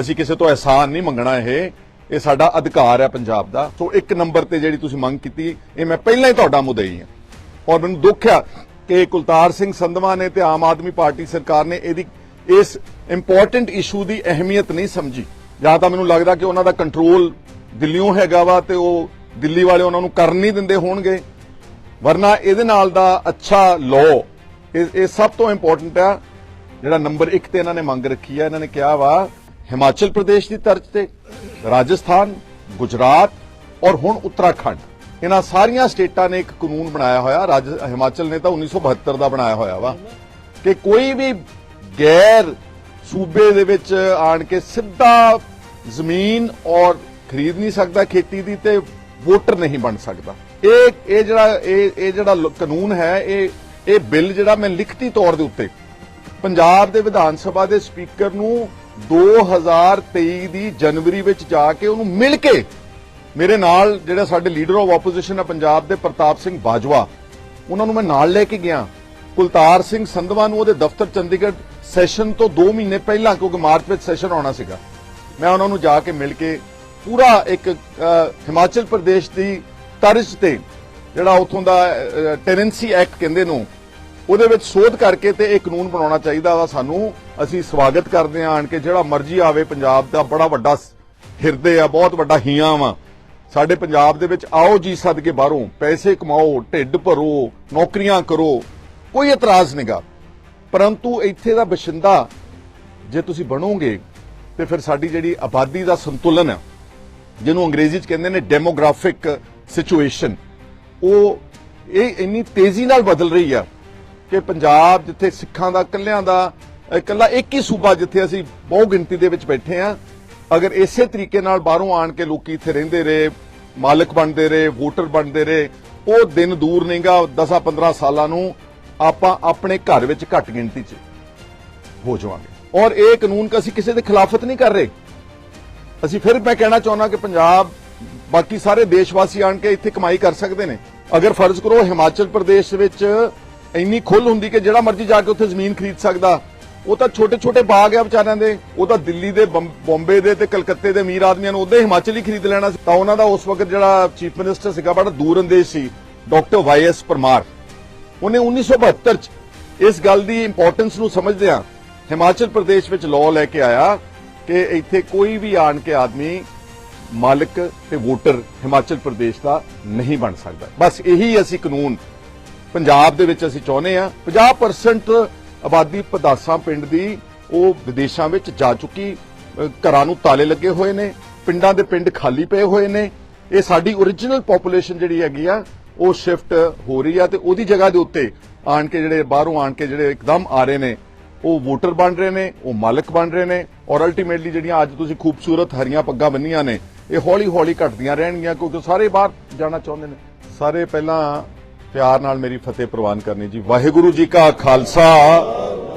ਅਸੀਂ ਕਿਸੇ ਤੋਂ ਅਹਿਸਾਨ ਨਹੀਂ ਮੰਗਣਾ ਇਹ। ਇਹ ਸਾਡਾ ਅਧਿਕਾਰ ਹੈ ਪੰਜਾਬ ਦਾ। ਸੋ ਇੱਕ ਨੰਬਰ ਤੇ ਜਿਹੜੀ ਤੁਸੀਂ ਮੰਗ ਕੀਤੀ, ਇਹ ਮੈਂ ਪਹਿਲਾਂ ਹੀ ਤੁਹਾਡਾ ਮੁਦਈ ਹਾਂ ਔਰ ਮੈਨੂੰ ਦੁੱਖ ਆ ਕਿ ਕੁਲਤਾਰ ਸਿੰਘ ਸੰਧਵਾ ਨੇ ਤੇ ਆਮ ਆਦਮੀ ਪਾਰਟੀ ਸਰਕਾਰ ਨੇ ਇਹਦੀ ਇਸ ਇੰਪੋਰਟੈਂਟ ਇਸ਼ੂ ਦੀ ਅਹਿਮੀਅਤ ਨਹੀਂ ਸਮਝੀ। ਜਾਂ ਤਾਂ ਮੈਨੂੰ ਲੱਗਦਾ ਕਿ ਉਹਨਾਂ ਦਾ ਕੰਟਰੋਲ ਦਿੱਲੀੋਂ ਹੈਗਾ ਵਾ ਤੇ ਉਹ ਦਿੱਲੀ ਵਾਲੇ ਉਹਨਾਂ ਨੂੰ ਕਰਨ ਨਹੀਂ ਦਿੰਦੇ ਹੋਣਗੇ। ਵਰਨਾ ਇਹਦੇ ਨਾਲ ਦਾ ਅੱਛਾ ਲਾਅ ਇਹ ਸਭ ਤੋਂ ਇੰਪੋਰਟੈਂਟ ਆ। ਜਿਹੜਾ ਨੰਬਰ 1 ਤੇ ਇਹਨਾਂ ਨੇ ਮੰਗ ਰੱਖੀ ਆ, ਇਹਨਾਂ ਨੇ ਕਿਹਾ ਵਾ ਹਿਮਾਚਲ ਪ੍ਰਦੇਸ਼ ਦੀ ਤਰਜ਼ ਤੇ, ਰਾਜਸਥਾਨ, ਗੁਜਰਾਤ ਔਰ ਹੁਣ ਉੱਤਰਾਖੰਡ। ਇਹਨਾਂ ਸਾਰੀਆਂ ਸਟੇਟਾਂ ਨੇ ਇੱਕ ਕਾਨੂੰਨ ਬਣਾਇਆ ਹੋਇਆ, ਰਾਜ, ਹਿਮਾਚਲ ਨੇ ਤਾਂ 1972 ਦਾ ਬਣਾਇਆ ਹੋਇਆ ਵਾ, ਕਿ ਕੋਈ ਵੀ ਗੈਰ ਸੂਬੇ ਦੇ ਵਿੱਚ ਆਣ ਕੇ ਸਿੱਧਾ ਜ਼ਮੀਨ ਔਰ ਖਰੀਦ ਨਹੀਂ ਸਕਦਾ ਖੇਤੀ ਦੀ ਤੇ ਵੋਟਰ ਨਹੀਂ ਬਣ ਸਕਦਾ। ਇਹ ਇਹ ਜਿਹੜਾ, ਇਹ ਇਹ ਜਿਹੜਾ ਕਾਨੂੰਨ ਹੈ, ਇਹ ਇਹ ਬਿੱਲ ਜਿਹੜਾ ਮੈਂ ਲਿਖਤੀ ਤੌਰ ਦੇ ਉੱਤੇ ਪੰਜਾਬ ਦੇ ਵਿਧਾਨ ਸਭਾ ਦੇ ਸਪੀਕਰ ਨੂੰ 2023 ਦੀ ਜਨਵਰੀ ਵਿੱਚ ਜਾ ਕੇ ਉਹਨੂੰ ਮਿਲ ਕੇ ਮੇਰੇ ਨਾਲ ਜਿਹੜਾ ਸਾਡੇ ਲੀਡਰ ਆਫ ਆਪੋਜੀਸ਼ਨ ਆ ਪੰਜਾਬ ਦੇ ਪ੍ਰਤਾਪ ਸਿੰਘ ਬਾਜਵਾ, ਉਹਨਾਂ ਨੂੰ ਮੈਂ ਨਾਲ ਲੈ ਕੇ ਗਿਆ। ਕੁਲਤਾਰ ਸਿੰਘ ਸੰਧਵਾ ਨੂੰ ਉਹਦੇ ਦਫ਼ਤਰ ਚੰਡੀਗੜ੍ਹ ਸੈਸ਼ਨ ਤੋਂ 2 ਮਹੀਨੇ ਪਹਿਲਾਂ, ਕਿਉਂਕਿ ਮਾਰਚ ਵਿੱਚ ਸੈਸ਼ਨ ਆਉਣਾ ਸੀਗਾ, ਮੈਂ ਉਹਨਾਂ ਨੂੰ ਜਾ ਕੇ ਮਿਲ ਕੇ ਪੂਰਾ ਇੱਕ ਹਿਮਾਚਲ ਪ੍ਰਦੇਸ਼ ਦੀ ਤਰਜ਼ ਤੇ ਜਿਹੜਾ ਉਥੋਂ ਦਾ ਟੈਨੈਂਸੀ ਐਕਟ ਕਹਿੰਦੇ ਨੂੰ, ਉਹਦੇ ਵਿੱਚ ਸੋਧ ਕਰਕੇ ਤੇ ਇਹ ਕਾਨੂੰਨ ਬਣਾਉਣਾ ਚਾਹੀਦਾ ਵਾ ਸਾਨੂੰ। ਅਸੀਂ ਸਵਾਗਤ ਕਰਦੇ ਹਾਂ ਆਣ ਕੇ। ਜਿਹੜਾ ਮਰਜ਼ੀ ਆਵੇ ਪੰਜਾਬ ਦਾ, ਬੜਾ ਵੱਡਾ ਹਿਰਦੇ ਆ, ਬਹੁਤ ਵੱਡਾ ਹੀਆਂ ਵਾ। ਸਾਡੇ ਪੰਜਾਬ ਦੇ ਵਿੱਚ ਆਓ ਜੀ ਸਦਕੇ ਬਾਹਰੋਂ, ਪੈਸੇ ਕਮਾਓ, ਢਿੱਡ ਭਰੋ, ਨੌਕਰੀਆਂ ਕਰੋ, ਕੋਈ ਇਤਰਾਜ਼ ਨਹੀਂਗਾ ਪਰੰਤੂ ਇੱਥੇ ਦਾ ਬਸ਼ਿੰਦਾ, ਜੇ ਤੁਸੀਂ ਬਣੋਗੇ, ਤੇ ਫਿਰ ਸਾਡੀ ਜਿਹੜੀ ਆਬਾਦੀ ਦਾ ਸੰਤੁਲਨ ਹੈ ਜਿਹਨੂੰ ਅੰਗਰੇਜ਼ੀ ਚ ਕਹਿੰਦੇ ਨੇ ਡੈਮੋਗ੍ਰਾਫਿਕ ਸਿਚੁਏਸ਼ਨ ਉਹ ਇਹ ਇੰਨੀ ਤੇਜ਼ੀ ਨਾਲ ਬਦਲ ਰਹੀ ਆ ਕਿ ਪੰਜਾਬ ਜਿੱਥੇ ਸਿੱਖਾਂ ਦਾ, ਕੱਲਿਆਂ ਦਾ ਇਕੱਲਾ ਇੱਕ ਹੀ ਸੂਬਾ ਜਿੱਥੇ ਅਸੀਂ ਬਹੁ ਗਿਣਤੀ ਦੇ ਵਿੱਚ ਬੈਠੇ ਆ ਅਗਰ ਇਸੇ ਤਰੀਕੇ ਨਾਲ ਬਾਹਰੋਂ ਆਣ ਕੇ ਲੋਕੀ ਇੱਥੇ ਰਹਿੰਦੇ ਰਹੇ, ਮਾਲਕ ਬਣਦੇ ਰਹੇ, ਵੋਟਰ ਬਣਦੇ ਰਹੇ, ਉਹ ਦਿਨ ਦੂਰ ਨਹੀਂਗਾ 10-15 ਸਾਲਾਂ ਨੂੰ ਆਪਾਂ ਆਪਣੇ ਘਰ ਵਿੱਚ ਘੱਟ ਗਿਣਤੀ 'ਚ ਹੋ ਜਾਵਾਂਗੇ। ਔਰ ਇਹ ਕਾਨੂੰਨ ਕ ਅਸੀਂ ਕਿਸੇ ਦੇ ਖਿਲਾਫਤ ਨਹੀਂ ਕਰ ਰਹੇ। ਅਸੀਂ ਫਿਰ ਮੈਂ ਕਹਿਣਾ ਚਾਹੁੰਦਾ ਕਿ ਪੰਜਾਬ, ਬਾਕੀ ਸਾਰੇ ਦੇਸ਼ ਵਾਸੀ ਆਣ ਕੇ ਇੱਥੇ ਕਮਾਈ ਕਰ ਸਕਦੇ ਨੇ। ਅਗਰ ਫਰਜ਼ ਕਰੋ ਹਿਮਾਚਲ ਪ੍ਰਦੇਸ਼ ਵਿੱਚ ਇੰਨੀ ਖੁੱਲ ਹੁੰਦੀ ਕਿ ਜਿਹੜਾ ਮਰਜ਼ੀ ਜਾ ਕੇ ਉੱਥੇ ਜ਼ਮੀਨ ਖਰੀਦ ਸਕਦਾ ਉਹ ਤਾਂ ਛੋਟੇ ਛੋਟੇ ਬਾਗ ਆ ਵਿਚਾਰਿਆਂ ਦੇ। ਉਹ ਤਾਂ ਦਿੱਲੀ ਦੇ, ਬੰਬੇ ਦੇ ਤੇ ਕਲਕੱਤੇ ਦੇ ਅਮੀਰ ਆਦਮੀਆਂ ਨੂੰ ਉਹਦੇ ਹਿਮਾਚਲ ਹੀ ਖਰੀਦ ਲੈਣਾ ਸੀ। ਤਾਂ ਉਹਨਾਂ ਦਾ ਉਸ ਵਕਤ ਜਿਹੜਾ ਚੀਫ ਮਿਨਿਸਟਰ ਸੀਗਾ, ਬੜਾ ਦੂਰਅੰਦੇਸ਼ ਸੀ, ਡਾਕਟਰ ਵਾਈਐਸ ਪਰਮਾਰ। ਉਹਨੇ 1972 ਚ ਇਸ ਗੱਲ ਦੀ ਇੰਪੋਰਟੈਂਸ ਨੂੰ ਸਮਝਦਿਆਂ ਹਿਮਾਚਲ ਪ੍ਰਦੇਸ਼ ਵਿੱਚ ਲਾਅ ਲੈ ਕੇ ਆਇਆ ਕਿ ਇੱਥੇ ਕੋਈ ਵੀ ਆਣ ਕੇ ਆਦਮੀ ਮਾਲਕ ਤੇ ਵੋਟਰ ਹਿਮਾਚਲ ਪ੍ਰਦੇਸ਼ ਦਾ ਨਹੀਂ ਬਣ ਸਕਦਾ। ਬਸ ਇਹੀ ਅਸੀਂ ਕਾਨੂੰਨ ਪੰਜਾਬ ਦੇ ਵਿੱਚ ਅਸੀਂ ਚਾਹੁੰਦੇ ਆ 50% ਆਬਾਦੀ ਪਦਾਸਾਂ ਪਿੰਡ ਦੀ ਉਹ ਵਿਦੇਸ਼ਾਂ ਵਿੱਚ ਜਾ ਚੁੱਕੀ ਘਰਾਂ ਨੂੰ ਤਾਲੇ ਲੱਗੇ ਹੋਏ ਨੇ, ਪਿੰਡਾਂ ਦੇ ਪਿੰਡ ਖਾਲੀ ਪਏ ਹੋਏ ਨੇ। ਇਹ ਸਾਡੀ origignal population ਜਿਹੜੀ ਹੈਗੀ ਆ, ਉਹ ਸ਼ਿਫਟ ਹੋ ਰਹੀ ਆ ਤੇ ਉਹਦੀ ਜਗ੍ਹਾ ਦੇ ਉੱਤੇ ਆਣ ਕੇ ਜਿਹੜੇ ਬਾਹਰੋਂ ਆਣ ਕੇ ਜਿਹੜੇ ਇੱਕਦਮ ਆ ਰਹੇ ਨੇ, ਉਹ ਵੋਟਰ ਬਣ ਰਹੇ ਨੇ, ਉਹ ਮਾਲਕ ਬਣ ਰਹੇ ਨੇ ਔਰ ਅਲਟੀਮੇਟਲੀ ਜਿਹੜੀਆਂ ਅੱਜ ਤੁਸੀਂ ਖੂਬਸੂਰਤ ਹਰੀਆਂ ਪੱਗਾਂ ਬੰਨੀਆਂ ਨੇ, ਇਹ ਹੌਲੀ ਹੌਲੀ ਘਟਦੀਆਂ ਰਹਿਣਗੀਆਂ ਕਿਉਂਕਿ ਸਾਰੇ ਬਾਹਰ ਜਾਣਾ ਚਾਹੁੰਦੇ ਨੇ। ਸਾਰੇ ਪਹਿਲਾਂ ਪਿਆਰ ਨਾਲ ਮੇਰੀ ਫਤਿਹ ਪ੍ਰਵਾਨ ਕਰਨੀ ਜੀ। ਵਾਹਿਗੁਰੂ ਜੀ ਕਾ ਖਾਲਸਾ,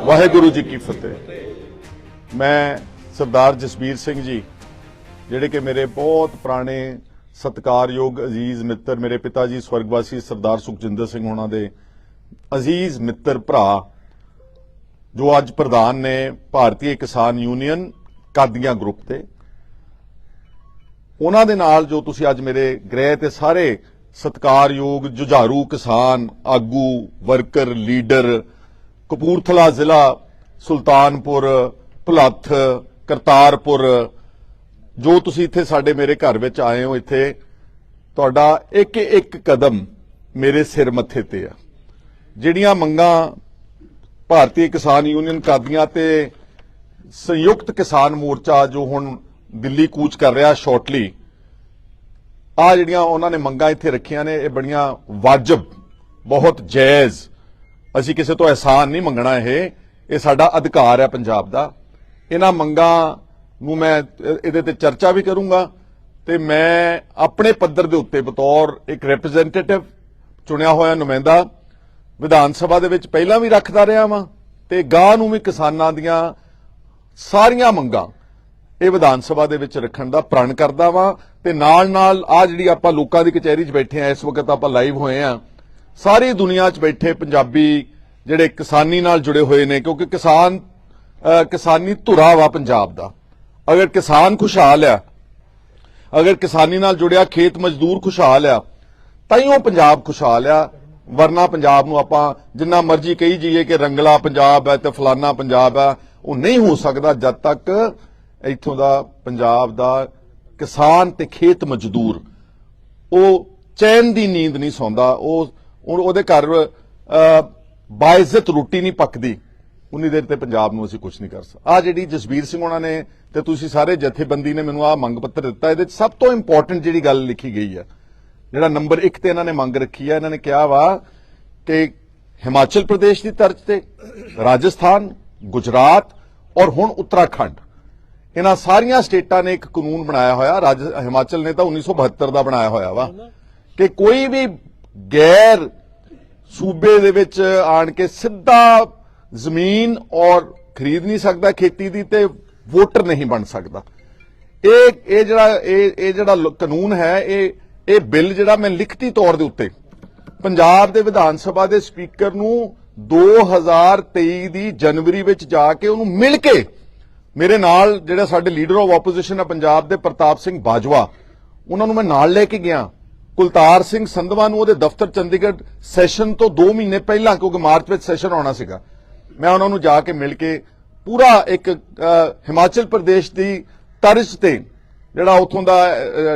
ਵਾਹਿਗੁਰੂ ਜੀ ਕੀ ਫਤਿਹ। ਮੈਂ ਸਰਦਾਰ ਜਸਬੀਰ ਸਿੰਘ ਜੀ, ਜਿਹੜੇ ਕਿ ਮੇਰੇ ਬਹੁਤ ਪੁਰਾਣੇ ਸਤਿਕਾਰਯੋਗ ਅਜ਼ੀਜ਼ ਮਿੱਤਰ, ਮੇਰੇ ਪਿਤਾ ਜੀ ਸਵਰਗਵਾਸੀ ਸਰਦਾਰ ਸੁਖਜਿੰਦਰ ਸਿੰਘ ਹੋਣਾ ਦੇ ਅਜ਼ੀਜ਼ ਮਿੱਤਰ ਭਰਾ, ਜੋ ਅੱਜ ਪ੍ਰਧਾਨ ਨੇ ਭਾਰਤੀ ਕਿਸਾਨ ਯੂਨੀਅਨ ਕਾਦੀਆਂ ਗਰੁੱਪ ਤੇ। ਉਹਨਾਂ ਦੇ ਨਾਲ ਜੋ ਤੁਸੀਂ ਅੱਜ ਮੇਰੇ ਗ੍ਰਹਿ ਤੇ ਸਾਰੇ ਸਤਿਕਾਰਯੋਗ ਜੁਝਾਰੂ ਕਿਸਾਨ, ਆਗੂ, ਵਰਕਰ, ਲੀਡਰ, ਕਪੂਰਥਲਾ ਜ਼ਿਲ੍ਹਾ, ਸੁਲਤਾਨਪੁਰ, ਭੁਲੱਥ, ਕਰਤਾਰਪੁਰ, ਜੋ ਤੁਸੀਂ ਇੱਥੇ ਸਾਡੇ ਮੇਰੇ ਘਰ ਵਿੱਚ ਆਏ ਹੋ ਇੱਥੇ, ਤੁਹਾਡਾ ਇੱਕ ਇੱਕ ਕਦਮ ਮੇਰੇ ਸਿਰ ਮੱਥੇ ਤੇ ਆ। ਜਿਹੜੀਆਂ ਮੰਗਾਂ ਭਾਰਤੀ ਕਿਸਾਨ ਯੂਨੀਅਨ ਕਰਦੀਆਂ ਤੇ ਸੰਯੁਕਤ ਕਿਸਾਨ ਮੋਰਚਾ ਜੋ ਹੁਣ ਦਿੱਲੀ ਕੂਚ ਕਰ ਰਿਹਾ ਸ਼ਾਰਟਲੀ ਆ ਜਿਹੜੀਆਂ ਉਹਨਾਂ ਨੇ ਮੰਗਾਂ ਇੱਥੇ ਰੱਖੀਆਂ ਨੇ, ਇਹ ਬੜੀਆਂ ਵਾਜਬ, ਬਹੁਤ ਜਾਇਜ਼। ਅਸੀਂ ਕਿਸੇ ਤੋਂ ਅਹਿਸਾਨ ਨਹੀਂ ਮੰਗਣਾ ਇਹ। ਇਹ ਸਾਡਾ ਅਧਿਕਾਰ ਹੈ ਪੰਜਾਬ ਦਾ। ਇਹਨਾਂ ਮੰਗਾਂ ਨੂੰ ਮੈਂ, ਇਹਦੇ ਤੇ ਚਰਚਾ ਵੀ ਕਰੂੰਗਾ ਤੇ ਮੈਂ ਆਪਣੇ ਪੱਧਰ ਦੇ ਉੱਤੇ ਬਤੌਰ ਇੱਕ ਰਿਪਰੈਜ਼ੈਂਟੇਟਿਵ ਚੁਣਿਆ ਹੋਇਆ ਨੁਮਾਇੰਦਾ ਵਿਧਾਨ ਸਭਾ ਦੇ ਵਿੱਚ ਪਹਿਲਾਂ ਵੀ ਰੱਖਦਾ ਰਿਹਾ ਵਾਂ ਤੇ ਗਾਂ ਨੂੰ ਵੀ ਕਿਸਾਨਾਂ ਦੀਆਂ ਸਾਰੀਆਂ ਮੰਗਾਂ ਇਹ ਵਿਧਾਨ ਸਭਾ ਦੇ ਵਿੱਚ ਰੱਖਣ ਦਾ ਪ੍ਰਣ ਕਰਦਾ ਵਾਂ। ਤੇ ਨਾਲ ਨਾਲ ਆ ਜਿਹੜੀ ਆਪਾਂ ਲੋਕਾਂ ਦੀ ਕਚਹਿਰੀ 'ਚ ਬੈਠੇ ਆ, ਇਸ ਵਕਤ ਆਪਾਂ ਲਾਈਵ ਹੋਏ ਆ, ਸਾਰੀ ਦੁਨੀਆ 'ਚ ਬੈਠੇ ਪੰਜਾਬੀ ਜਿਹੜੇ ਕਿਸਾਨੀ ਨਾਲ ਜੁੜੇ ਹੋਏ ਨੇ, ਕਿਉਂਕਿ ਕਿਸਾਨ ਕਿਸਾਨੀ ਧੁਰਾ ਵਾ ਪੰਜਾਬ ਦਾ। ਅਗਰ ਕਿਸਾਨ ਖੁਸ਼ਹਾਲ ਆ, ਅਗਰ ਕਿਸਾਨੀ ਨਾਲ ਜੁੜਿਆ, ਖੇਤ ਮਜ਼ਦੂਰ ਖੁਸ਼ਹਾਲ ਆ, ਤਾਂ ਹੀ ਉਹ ਪੰਜਾਬ ਖੁਸ਼ਹਾਲ ਆ। ਵਰਨਾ ਪੰਜਾਬ ਨੂੰ ਆਪਾਂ ਜਿੰਨਾ ਮਰਜ਼ੀ ਕਹੀ ਜਾਈਏ ਕਿ ਰੰਗਲਾ ਪੰਜਾਬ ਹੈ ਤੇ ਫਲਾਨਾ ਪੰਜਾਬ ਹੈ ਉਹ ਨਹੀਂ ਹੋ ਸਕਦਾ ਜਦ ਤੱਕ ਇੱਥੋਂ ਦਾ ਪੰਜਾਬ ਦਾ ਕਿਸਾਨ ਤੇ ਖੇਤ ਮਜ਼ਦੂਰ, ਉਹ ਚੈਨ ਦੀ ਨੀਂਦ ਨਹੀਂ ਸੌਂਦਾ, ਉਹ ਉਹਦੇ ਘਰ ਬਾਇਜ਼ਤ ਰੋਟੀ ਨਹੀਂ ਪੱਕਦੀ। ਉਨੀ ਦੇਰ ਤੇ ਪੰਜਾਬ ਨੂੰ ਅਸੀਂ ਕੁਝ ਨਹੀਂ ਕਰ ਸਕਦੇ। ਆ ਜਿਹੜੀ ਜਸਬੀਰ ਸਿੰਘ ਉਹਨਾਂ ਨੇ ਤੇ ਤੁਸੀਂ ਸਾਰੇ ਜਥੇਬੰਦੀ ਨੇ ਮੈਨੂੰ ਆ ਮੰਗ ਪੱਤਰ ਦਿੱਤਾ, ਇਹਦੇ 'ਚ ਸਭ ਤੋਂ ਇੰਪੋਰਟੈਂਟ ਜਿਹੜੀ ਗੱਲ ਲਿਖੀ ਗਈ ਹੈ, ਜਿਹੜਾ ਨੰਬਰ 1 ਤੇ ਇਹਨਾਂ ਨੇ ਮੰਗ ਰੱਖੀ ਹੈ, ਇਹਨਾਂ ਨੇ ਕਿਹਾ ਵਾ ਕਿ ਹਿਮਾਚਲ ਪ੍ਰਦੇਸ਼ ਦੀ ਤਰਜ਼ ਤੇ ਰਾਜਸਥਾਨ, ਗੁਜਰਾਤ ਔਰ ਹੁਣ ਉੱਤਰਾਖੰਡ ਇਹਨਾਂ ਸਾਰੀਆਂ ਸਟੇਟਾਂ ਨੇ ਇੱਕ ਕਾਨੂੰਨ ਬਣਾਇਆ ਹੋਇਆ, ਰਾਜ ਹਿਮਾਚਲ ਨੇ ਤਾਂ 1972 ਦਾ ਬਣਾਇਆ ਹੋਇਆ ਵਾ, ਕਿ ਕੋਈ ਵੀ ਗੈਰ ਸੂਬੇ ਦੇ ਵਿੱਚ ਆਣ ਕੇ ਸਿੱਧਾ ਜ਼ਮੀਨ ਔਰ ਖਰੀਦ ਨਹੀਂ ਸਕਦਾ ਖੇਤੀ ਦੀ ਤੇ ਵੋਟਰ ਨਹੀਂ ਬਣ ਸਕਦਾ। ਇਹ ਇਹ ਜਿਹੜਾ, ਇਹ ਇਹ ਜਿਹੜਾ ਕਾਨੂੰਨ ਹੈ, ਇਹ ਇਹ ਬਿੱਲ ਜਿਹੜਾ ਮੈਂ ਲਿਖਤੀ ਤੌਰ ਦੇ ਉੱਤੇ ਪੰਜਾਬ ਦੇ ਵਿਧਾਨ ਸਭਾ ਦੇ ਸਪੀਕਰ ਨੂੰ 2023 ਦੀ ਜਨਵਰੀ ਵਿੱਚ ਜਾ ਕੇ ਉਹਨੂੰ ਮਿਲ ਕੇ ਮੇਰੇ ਨਾਲ ਜਿਹੜਾ ਸਾਡੇ ਲੀਡਰ ਆਫ ਆਪੋਜੀਸ਼ਨ ਆ ਪੰਜਾਬ ਦੇ ਪ੍ਰਤਾਪ ਸਿੰਘ ਬਾਜਵਾ, ਉਹਨਾਂ ਨੂੰ ਮੈਂ ਨਾਲ ਲੈ ਕੇ ਗਿਆ। ਕੁਲਤਾਰ ਸਿੰਘ ਸੰਧਵਾ ਨੂੰ ਉਹਦੇ ਦਫ਼ਤਰ ਚੰਡੀਗੜ੍ਹ ਸੈਸ਼ਨ ਤੋਂ 2 ਮਹੀਨੇ ਪਹਿਲਾਂ, ਕਿਉਂਕਿ ਮਾਰਚ ਵਿੱਚ ਸੈਸ਼ਨ ਆਉਣਾ ਸੀਗਾ, ਮੈਂ ਉਹਨਾਂ ਨੂੰ ਜਾ ਕੇ ਮਿਲ ਕੇ ਪੂਰਾ ਇੱਕ ਹਿਮਾਚਲ ਪ੍ਰਦੇਸ਼ ਦੀ ਤਰਜ਼ ਤੇ ਜਿਹੜਾ ਉਥੋਂ ਦਾ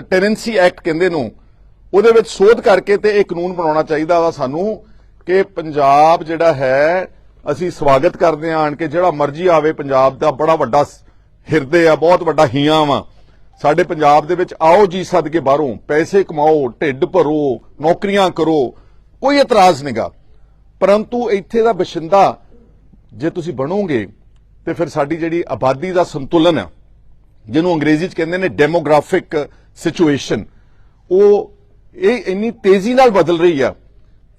ਟੈਨੈਂਸੀ ਐਕਟ ਕਹਿੰਦੇ ਨੂੰ, ਉਹਦੇ ਵਿੱਚ ਸੋਧ ਕਰਕੇ ਤੇ ਇਹ ਕਾਨੂੰਨ ਬਣਾਉਣਾ ਚਾਹੀਦਾ ਵਾ ਸਾਨੂੰ ਕਿ ਪੰਜਾਬ ਜਿਹੜਾ ਹੈ ਅਸੀਂ ਸਵਾਗਤ ਕਰਦੇ ਹਾਂ ਆਣ ਕੇ। ਜਿਹੜਾ ਮਰਜ਼ੀ ਆਵੇ ਪੰਜਾਬ ਦਾ, ਬੜਾ ਵੱਡਾ ਹਿਰਦੇ ਆ, ਬਹੁਤ ਵੱਡਾ ਹੀਆਂ ਵਾ। ਸਾਡੇ ਪੰਜਾਬ ਦੇ ਵਿੱਚ ਆਓ ਜੀ ਸਦਕੇ ਬਾਹਰੋਂ, ਪੈਸੇ ਕਮਾਓ, ਢਿੱਡ ਭਰੋ, ਨੌਕਰੀਆਂ ਕਰੋ, ਕੋਈ ਇਤਰਾਜ਼ ਨਹੀਂਗਾ ਪਰੰਤੂ ਇੱਥੇ ਦਾ ਬਸ਼ਿੰਦਾ, ਜੇ ਤੁਸੀਂ ਬਣੋਗੇ, ਤੇ ਫਿਰ ਸਾਡੀ ਜਿਹੜੀ ਆਬਾਦੀ ਦਾ ਸੰਤੁਲਨ ਹੈ ਜਿਹਨੂੰ ਅੰਗਰੇਜ਼ੀ ਚ ਕਹਿੰਦੇ ਨੇ ਡੈਮੋਗ੍ਰਾਫਿਕ ਸਿਚੁਏਸ਼ਨ ਉਹ ਇਹ ਇੰਨੀ ਤੇਜ਼ੀ ਨਾਲ ਬਦਲ ਰਹੀ ਆ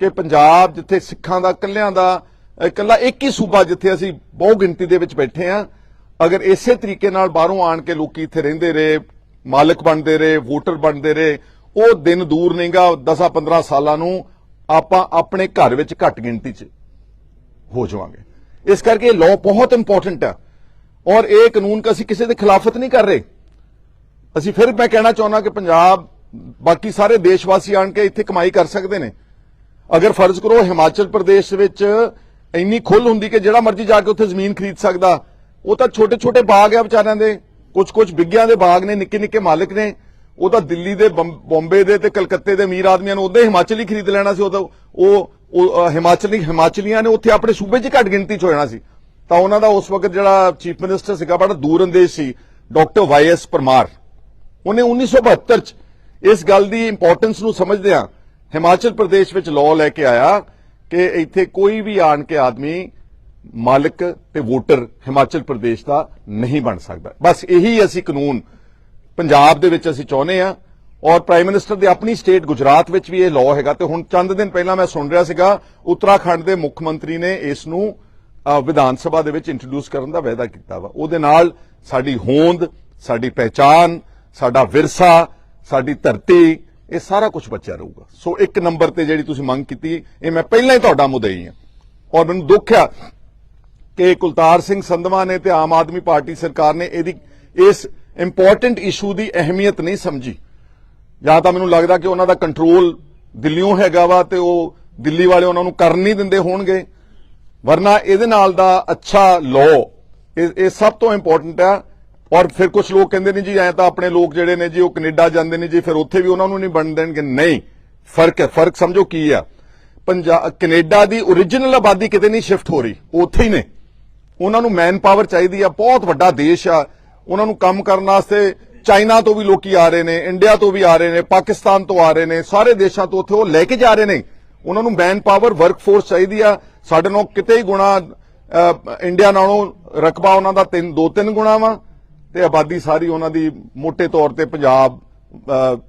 ਕਿ ਪੰਜਾਬ ਜਿੱਥੇ ਸਿੱਖਾਂ ਦਾ, ਕੱਲਿਆਂ ਦਾ ਇਕੱਲਾ ਇੱਕ ਹੀ ਸੂਬਾ ਜਿੱਥੇ ਅਸੀਂ ਬਹੁ ਗਿਣਤੀ ਦੇ ਵਿੱਚ ਬੈਠੇ ਆ ਅਗਰ ਇਸੇ ਤਰੀਕੇ ਨਾਲ ਬਾਹਰੋਂ ਆਣ ਕੇ ਲੋਕੀ ਇੱਥੇ ਰਹਿੰਦੇ ਰਹੇ, ਮਾਲਕ ਬਣਦੇ ਰਹੇ, ਵੋਟਰ ਬਣਦੇ ਰਹੇ, ਉਹ ਦਿਨ ਦੂਰ ਨਹੀਂਗਾ 10-15 ਸਾਲਾਂ ਨੂੰ ਆਪਾਂ ਆਪਣੇ ਘਰ ਵਿੱਚ ਘੱਟ ਗਿਣਤੀ 'ਚ ਹੋ ਜਾਵਾਂਗੇ। ਇਸ ਕਰਕੇ ਇਹ ਲਾਅ ਬਹੁਤ ਇੰਪੋਰਟੈਂਟ ਹੈ ਔਰ ਇਹ ਕਾਨੂੰਨ ਅਸੀਂ ਕਿਸੇ ਦੇ ਖਿਲਾਫਤ ਨਹੀਂ ਕਰ ਰਹੇ। ਅਸੀਂ ਫਿਰ ਮੈਂ ਕਹਿਣਾ ਚਾਹੁੰਦਾ ਕਿ ਪੰਜਾਬ, ਬਾਕੀ ਸਾਰੇ ਦੇਸ਼ ਵਾਸੀ ਆਣ ਕੇ ਇੱਥੇ ਕਮਾਈ ਕਰ ਸਕਦੇ ਨੇ। ਅਗਰ ਫਰਜ਼ ਕਰੋ ਹਿਮਾਚਲ ਪ੍ਰਦੇਸ਼ ਵਿੱਚ ਇੰਨੀ ਖੁੱਲ ਹੁੰਦੀ ਕਿ ਜਿਹੜਾ ਮਰਜ਼ੀ ਜਾ ਕੇ ਉੱਥੇ ਜ਼ਮੀਨ ਖਰੀਦ ਸਕਦਾ, ਉਹ ਤਾਂ ਛੋਟੇ ਛੋਟੇ ਬਾਗ ਆ ਵਿਚਾਰਿਆਂ ਦੇ ਕੁਝ ਕੁਝ ਬਿੱਗਿਆਂ ਦੇ ਬਾਗ ਨੇ ਨਿੱਕੇ ਨਿੱਕੇ ਮਾਲਕ ਨੇ, ਉਹ ਤਾਂ ਦਿੱਲੀ ਦੇ ਬੰਬ- ਬੰਬੇ ਦੇ ਤੇ ਕਲਕੱਤੇ ਦੇ ਅਮੀਰ ਆਦਮੀਆਂ ਨੂੰ ਉਹਦੇ ਹਿਮਾਚਲ ਹੀ ਖਰੀਦ ਲੈਣਾ ਸੀ, ਉਹ ਉਹ ਹਿਮਾਚਲੀ, ਹਿਮਾਚਲੀਆਂ ਨੇ ਉੱਥੇ ਆਪਣੇ ਸੂਬੇ 'ਚ ਘੱਟ ਗਿਣਤੀ 'ਚ ਹੋਣਾ ਸੀ। ਤਾਂ ਉਹਨਾਂ ਦਾ ਉਸ ਵਕਤ ਜਿਹੜਾ ਚੀਫ ਮਿਨਿਸਟਰ ਸੀਗਾ, ਬੜਾ ਦੂਰਅੰਦੇਸ਼ ਸੀ, ਡਾਕਟਰ ਵਾਈਐਸ ਪਰਮਾਰ। ਉਹਨੇ 1972 ਚ ਇਸ ਗੱਲ ਦੀ ਇੰਪੋਰਟੈਂਸ ਨੂੰ ਸਮਝਦਿਆਂ ਹਿਮਾਚਲ ਪ੍ਰਦੇਸ਼ ਵਿੱਚ ਲਾਅ ਲੈ ਕੇ ਆਇਆ ਕਿ ਇੱਥੇ ਕੋਈ ਵੀ ਆਣ ਕੇ ਆਦਮੀ ਮਾਲਕ ਤੇ ਵੋਟਰ ਹਿਮਾਚਲ ਪ੍ਰਦੇਸ਼ ਦਾ ਨਹੀਂ ਬਣ ਸਕਦਾ। ਬਸ ਇਹੀ ਅਸੀਂ ਕਾਨੂੰਨ ਪੰਜਾਬ ਦੇ ਵਿੱਚ ਅਸੀਂ ਚਾਹੁੰਦੇ ਆ ਔਰ ਪ੍ਰਾਈਮ ਮਿਨਿਸਟਰ ਦੀ ਆਪਣੀ ਸਟੇਟ ਗੁਜਰਾਤ ਵਿੱਚ ਵੀ ਇਹ ਲਾਅ ਹੈਗਾ ਤੇ ਹੁਣ ਚੰਦ ਦਿਨ ਪਹਿਲਾਂ ਮੈਂ ਸੁਣ ਰਿਹਾ ਸੀਗਾ, ਉੱਤਰਾਖੰਡ ਦੇ ਮੁੱਖ ਮੰਤਰੀ ਨੇ ਇਸ ਨੂੰ ਵਿਧਾਨ ਸਭਾ ਦੇ ਵਿੱਚ ਇੰਟਰੋਡਿਊਸ ਕਰਨ ਦਾ ਵਾਅਦਾ ਕੀਤਾ ਵਾ। ਉਹਦੇ ਨਾਲ ਸਾਡੀ ਹੋਂਦ, ਸਾਡੀ ਪਹਿਚਾਨ ਸਾਡਾ ਵਿਰਸਾ, ਸਾਡੀ ਧਰਤੀ ਇਹ ਸਾਰਾ ਕੁਝ ਬਚਿਆ ਰਹੂਗਾ। ਸੋ ਇੱਕ ਨੰਬਰ ਤੇ ਜਿਹੜੀ ਤੁਸੀਂ ਮੰਗ ਕੀਤੀ, ਇਹ ਮੈਂ ਪਹਿਲਾਂ ਹੀ ਤੁਹਾਡਾ ਮੁਦਈ ਹਾਂ। ਔਰ ਮੈਨੂੰ ਦੁੱਖ ਆ ਕਿ ਕੁਲਤਾਰ ਸਿੰਘ ਸੰਧਵਾ ਨੇ ਤੇ ਆਮ ਆਦਮੀ ਪਾਰਟੀ ਸਰਕਾਰ ਨੇ ਇਹਦੀ ਇਸ ਇੰਪੋਰਟੈਂਟ ਇਸ਼ੂ ਦੀ ਅਹਿਮੀਅਤ ਨਹੀਂ ਸਮਝੀ। ਜਾਂ ਤਾਂ ਮੈਨੂੰ ਲੱਗਦਾ ਕਿ ਉਹਨਾਂ ਦਾ ਕੰਟਰੋਲ ਦਿੱਲੀੋਂ ਹੈਗਾ ਵਾ ਤੇ ਉਹ ਦਿੱਲੀ ਵਾਲੇ ਉਹਨਾਂ ਨੂੰ ਕਰਨ ਨਹੀਂ ਦਿੰਦੇ ਹੋਣਗੇ। ਵਰਨਾ ਇਹਦੇ ਨਾਲ ਦਾ ਅੱਛਾ ਲਾਅ ਇਹ ਇਹ ਸਭ ਤੋਂ ਇੰਪੋਰਟੈਂਟ ਆ। ਔਰ ਫਿਰ ਕੁਝ ਲੋਕ ਕਹਿੰਦੇ ਨੇ ਜੀ, ਐ ਤਾਂ ਆਪਣੇ ਲੋਕ ਜਿਹੜੇ ਨੇ ਜੀ, ਉਹ ਕੈਨੇਡਾ ਜਾਂਦੇ ਨੇ ਜੀ, ਫਿਰ ਉੱਥੇ ਵੀ ਉਹਨਾਂ ਨੂੰ ਨਹੀਂ ਬਣ ਦੇਣਗੇ। ਨਹੀਂ, ਫ਼ਰਕ ਹੈ, ਫ਼ਰਕ ਸਮਝੋ ਕੀ ਆ। ਪੰਜਾਬ ਕੈਨੇਡਾ ਦੀ origignal ਆਬਾਦੀ ਕਿਤੇ ਨਹੀਂ ਸ਼ਿਫਟ ਹੋ ਰਹੀ ਉੱਥੇ ਹੀ ਨੇ। ਉਹਨਾਂ ਨੂੰ ਮੈਨ ਪਾਵਰ ਚਾਹੀਦੀ ਆ, ਬਹੁਤ ਵੱਡਾ ਦੇਸ਼ ਆ। ਉਹਨਾਂ ਨੂੰ ਕੰਮ ਕਰਨ ਵਾਸਤੇ ਚਾਈਨਾ ਤੋਂ ਵੀ ਲੋਕੀ ਆ ਰਹੇ ਨੇ, ਇੰਡੀਆ ਤੋਂ ਵੀ ਆ ਰਹੇ ਨੇ, ਪਾਕਿਸਤਾਨ ਤੋਂ ਆ ਰਹੇ ਨੇ, ਸਾਰੇ ਦੇਸ਼ਾਂ ਤੋਂ ਉੱਥੇ ਉਹ ਲੈ ਕੇ ਜਾ ਰਹੇ ਨੇ। ਉਹਨਾਂ ਨੂੰ ਮੈਨ ਪਾਵਰ ਵਰਕਫੋਰਸ ਚਾਹੀਦੀ ਆ। ਸਾਡੇ ਨਾਲ ਕਿਤੇ ਹੀ ਗੁਣਾ ਇੰਡੀਆ ਨਾਲੋਂ ਰਕਬਾ ਉਹਨਾਂ ਦਾ ਤਿੰਨ ਦੋ ਤਿੰਨ ਗੁਣਾ ਵਾ। ਤੇ ਆਬਾਦੀ ਸਾਰੀ ਉਹਨਾਂ ਦੀ ਮੋٹے ਤੌਰ ਤੇ ਪੰਜਾਬ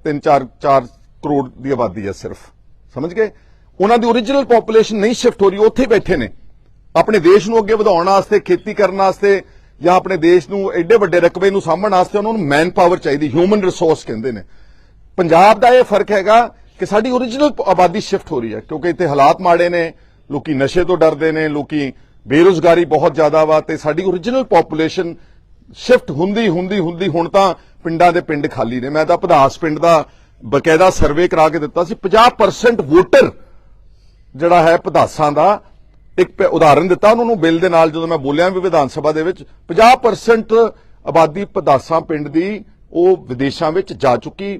3-4 4 ਕਰੋੜ ਦੀ ਆਬਾਦੀ ਹੈ ਸਿਰਫ। ਸਮਝ ਗਏ? ਉਹਨਾਂ ਦੀ origignal ਪੋਪੂਲੇਸ਼ਨ ਨਹੀਂ ਸ਼ਿਫਟ ਹੋ ਰਹੀ ਉੱਥੇ ਬੈਠੇ ਨੇ। ਆਪਣੇ ਦੇਸ਼ ਨੂੰ ਅੱਗੇ ਵਧਾਉਣ ਵਾਸਤੇ, ਖੇਤੀ ਕਰਨ ਵਾਸਤੇ, ਜਾਂ ਆਪਣੇ ਦੇਸ਼ ਨੂੰ ਐਡੇ ਵੱਡੇ ਰਕਬੇ ਨੂੰ ਸਾਂਭਣ ਵਾਸਤੇ ਉਹਨਾਂ ਨੂੰ ਮੈਨ ਪਾਵਰ ਚਾਹੀਦੀ ਹਿਊਮਨ ਰਿਸੋਰਸ ਕਹਿੰਦੇ ਨੇ। ਪੰਜਾਬ ਦਾ ਇਹ ਫ਼ਰਕ ਹੈਗਾ ਕਿ ਸਾਡੀ origignal ਆਬਾਦੀ ਸ਼ਿਫਟ ਹੋ ਰਹੀ ਹੈ, ਕਿਉਂਕਿ ਇੱਥੇ ਹਾਲਾਤ ਮਾੜੇ ਨੇ, ਲੋਕੀ ਨਸ਼ੇ ਤੋਂ ਡਰਦੇ ਨੇ, ਲੋਕੀ ਬੇਰੋਜ਼ਗਾਰੀ ਬਹੁਤ ਜ਼ਿਆਦਾ ਵਾ, ਤੇ ਸਾਡੀ origignal ਪੋਪੂਲੇਸ਼ਨ ਸ਼ਿਫਟ ਹੁੰਦੀ ਹੁੰਦੀ ਹੁੰਦੀ ਹੁਣ ਤਾਂ ਪਿੰਡਾਂ ਦੇ ਪਿੰਡ ਖਾਲੀ ਨੇ। ਮੈਂ ਤਾਂ ਪਧਾਸ ਪਿੰਡ ਦਾ ਬਕਾਇਦਾ ਸਰਵੇ ਕਰਾ ਕੇ ਦਿੱਤਾ ਸੀ। 50% ਵੋਟਰ ਜਿਹੜਾ ਹੈ ਪਧਾਸਾਂ ਦਾ ਇੱਕ ਉਦਾਹਰਨ ਦਿੱਤਾ ਉਹਨਾਂ ਨੂੰ ਬਿੱਲ ਦੇ ਨਾਲ ਜਦੋਂ ਮੈਂ ਬੋਲਿਆ ਵੀ ਵਿਧਾਨ ਸਭਾ ਦੇ ਵਿੱਚ 50% ਆਬਾਦੀ ਪਧਾਸਾਂ ਪਿੰਡ ਦੀ ਉਹ ਵਿਦੇਸ਼ਾਂ ਵਿੱਚ ਜਾ ਚੁੱਕੀ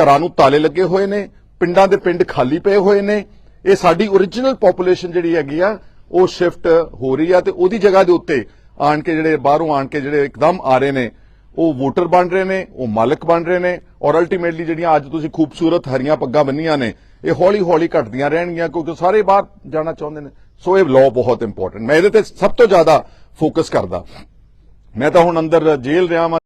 ਘਰਾਂ ਨੂੰ ਤਾਲੇ ਲੱਗੇ ਹੋਏ ਨੇ, ਪਿੰਡਾਂ ਦੇ ਪਿੰਡ ਖਾਲੀ ਪਏ ਹੋਏ ਨੇ। ਇਹ ਸਾਡੀ origignal population ਜਿਹੜੀ ਹੈਗੀ ਆ, ਉਹ ਸ਼ਿਫਟ ਹੋ ਰਹੀ ਆ ਤੇ ਉਹਦੀ ਜਗ੍ਹਾ ਦੇ ਉੱਤੇ ਆਣ ਕੇ ਜਿਹੜੇ ਬਾਹਰੋਂ ਆਣ ਕੇ ਜਿਹੜੇ ਇੱਕਦਮ ਆ ਰਹੇ ਨੇ, ਉਹ ਵੋਟਰ ਬਣ ਰਹੇ ਨੇ, ਉਹ ਮਾਲਕ ਬਣ ਰਹੇ ਨੇ ਔਰ ਅਲਟੀਮੇਟਲੀ ਜਿਹੜੀਆਂ ਅੱਜ ਤੁਸੀਂ ਖੂਬਸੂਰਤ ਹਰੀਆਂ ਪੱਗਾਂ ਬੰਨੀਆਂ ਨੇ, ਇਹ ਹੌਲੀ ਹੌਲੀ ਘਟਦੀਆਂ ਰਹਿਣਗੀਆਂ ਕਿਉਂਕਿ ਸਾਰੇ ਬਾਹਰ ਜਾਣਾ ਚਾਹੁੰਦੇ ਨੇ। ਸੋ ਇਹ ਲਾਅ ਬਹੁਤ ਇੰਪੋਰਟੈਂਟ ਮੈਂ ਇਹਦੇ ਤੇ ਸਭ ਤੋਂ ਜ਼ਿਆਦਾ ਫੋਕਸ ਕਰਦਾ। ਮੈਂ ਤਾਂ ਹੁਣ ਅੰਦਰ ਜੇਲ੍ਹ ਰਿਹਾ ਵਾਂ।